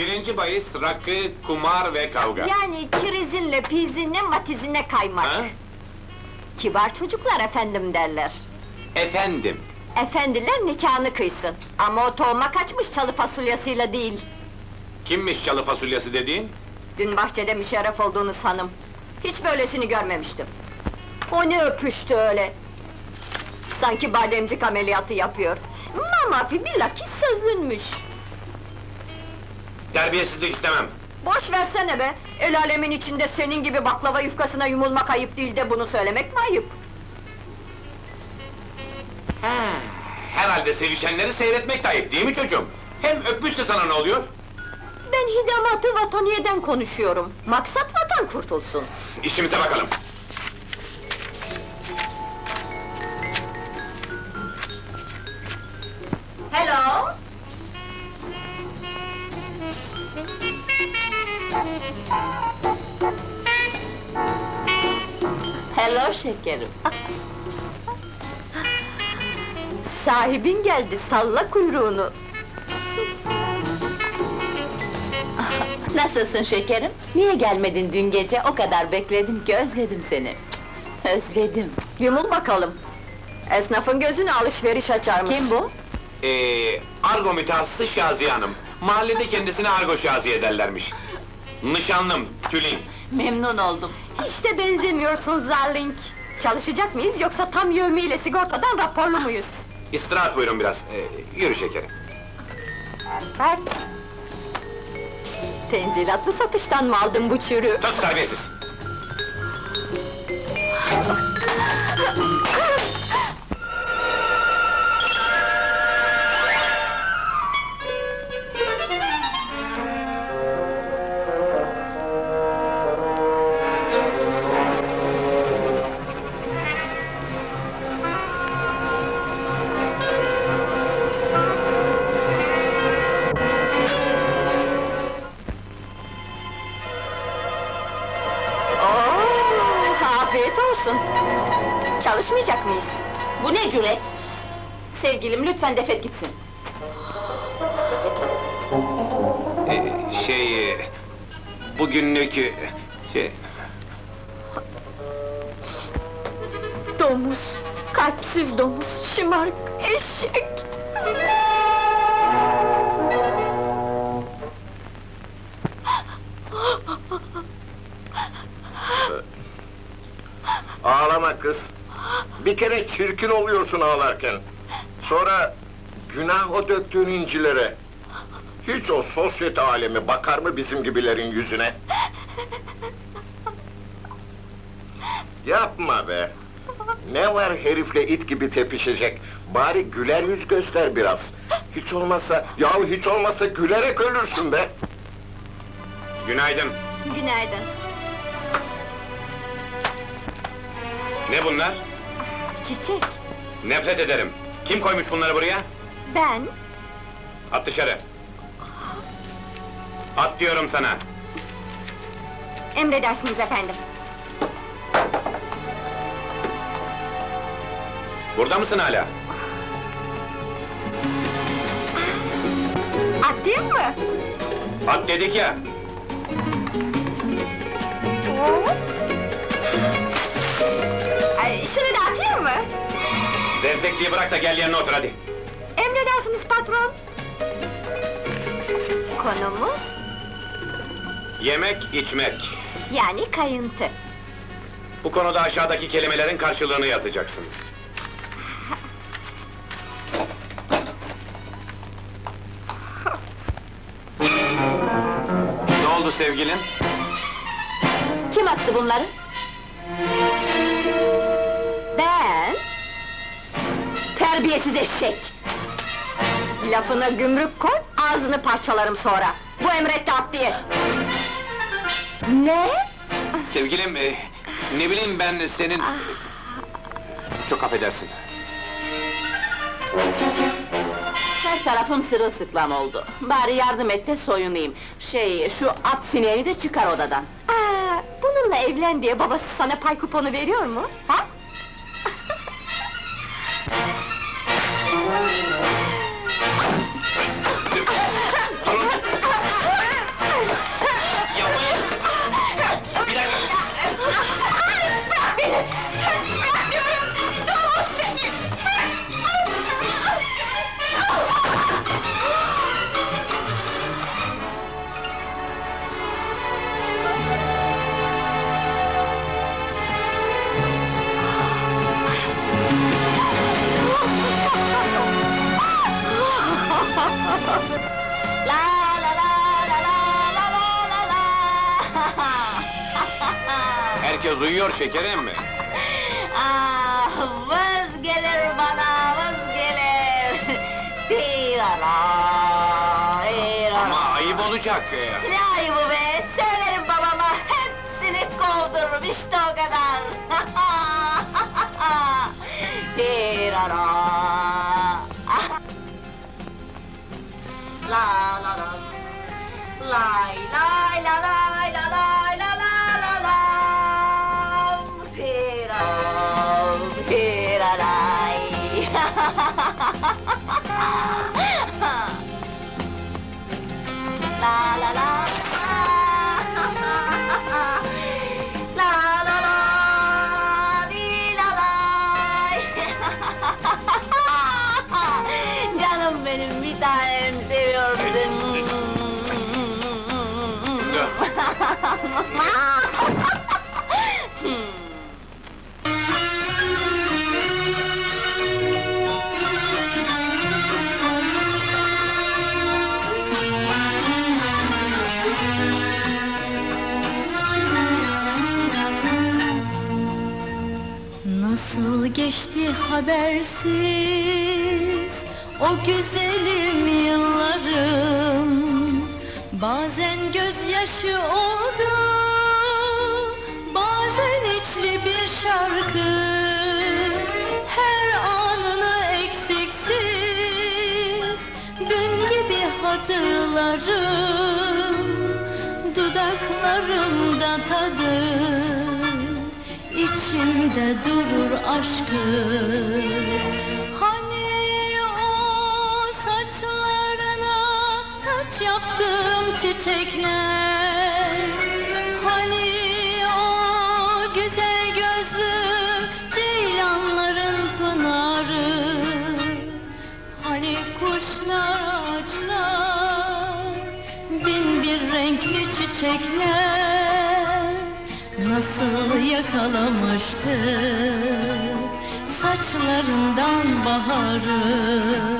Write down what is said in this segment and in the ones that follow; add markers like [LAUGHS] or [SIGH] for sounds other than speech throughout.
Birinci bahis rakı, kumar ve kavga. Yani kirizinle, pizinle, matizinle kaymak. Ha? Kibar çocuklar efendim derler. Efendim. Efendiler nikahını kıysın. Ama o tohuma kaçmış çalı fasulyasıyla değil. Kimmiş çalı fasulyası dediğin? Dün bahçede müşerref olduğunu sanım. Hiç böylesini görmemiştim. O ne öpüştü öyle? Sanki bademcik ameliyatı yapıyor. Mamafi bilakis sözünmüş. Terbiyesizlik istemem. Boş versene be! El alemin içinde senin gibi baklava yufkasına yumulmak ayıp değil de bunu söylemek mi ayıp? Ha, herhalde sevişenleri seyretmek de ayıp değil mi çocuğum? Hem öpmüşse sana ne oluyor? Ben hidamatı vataniyeden konuşuyorum. Maksat vatan kurtulsun. İşimize bakalım. Hello şekerim. Sahibin geldi, salla kuyruğunu. Nasılsın şekerim? Niye gelmedin dün gece? O kadar bekledim ki özledim seni. Özledim. Yumul bakalım. Esnafın gözüne alışveriş açarmış. Kim bu? Ee, argo mütehassısı Şaziye Hanım. Mahallede kendisine argo Şaziye derlermiş. Nişanlım, Tülin. Memnun oldum. Hiç de benzemiyorsun Zarling. Çalışacak mıyız yoksa tam yövmiyle sigortadan raporlu muyuz? İstirahat buyurun biraz. Ee, yürü şekerim. Bak. Tenzilatlı satıştan mı aldın bu çürü? Sus terbiyesiz! Çalışmayacak mıyız? Bu ne cüret? Sevgilim lütfen defet gitsin. Ee, şey... e, Bugünlük... e, Şey... Domuz, kalpsiz domuz, şımarık eşek. Ağlama kız. Bir kere çirkin oluyorsun ağlarken. Sonra günah o döktüğün incilere. Hiç o sosyete alemi bakar mı bizim gibilerin yüzüne? Yapma be! Ne var herifle it gibi tepişecek? Bari güler yüz göster biraz. Hiç olmazsa, yahu hiç olmazsa gülerek ölürsün be! Günaydın. Günaydın. Ne bunlar? Çiçek, Nefret ederim. Kim koymuş bunları buraya? ben At dışarı. At diyorum sana. emredersiniz efendim. Burada mısın hala? Atayım mı? At dedik ya. Zevzekliği bırak da gel yerine otur hadi. Emredersiniz patron. Konumuz, Yemek, içmek. yani kayıntı. Bu konuda aşağıdaki kelimelerin karşılığını yazacaksın. ne oldu sevgilin? Kim attı bunları? Terbiyesiz eşek! lafına gümrük koy, ağzını parçalarım sonra. Bu emretti at diye. Ne? Sevgilim, e, ne bileyim ben senin... Çok affedersin. Her tarafım sırılsıklam oldu. Bari yardım et de soyunayım. Şey, şu at sineğini de çıkar odadan. Aa, bununla evlen diye babası sana pay kuponu veriyor mu? Ha? Herkes uyuyor şekerim. Ah, vız gelir bana, vız gelir. Tirara. Ama ayıp olacak. Ne ayıbı be, söylerim babama, hepsini kovdururum, işte o kadar. [LAUGHS] Tirara. Ah. La la la. Lay la Nasıl geçti habersiz o güzelim yıllarım gözyaşı oldu. Bazen içli bir şarkı. Her anını eksiksiz. Dün gibi hatırlarım. Dudaklarımda tadı. İçimde durur aşkı yaptım çiçekler. Hani o güzel gözlü ceylanların pınarı. Hani kuşlar ağaçlar bin bir renkli çiçekler. Nasıl yakalamıştı saçlarından baharı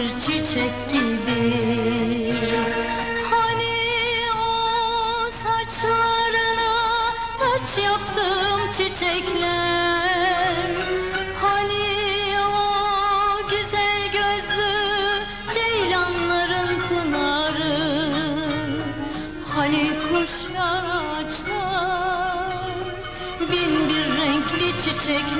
bir çiçek gibi. Hani o saçlarına taç yaptım çiçekler? Hani o güzel gözlü ceylanların pınarı? Hani kuşlar ağaçlar bin bir renkli çiçekler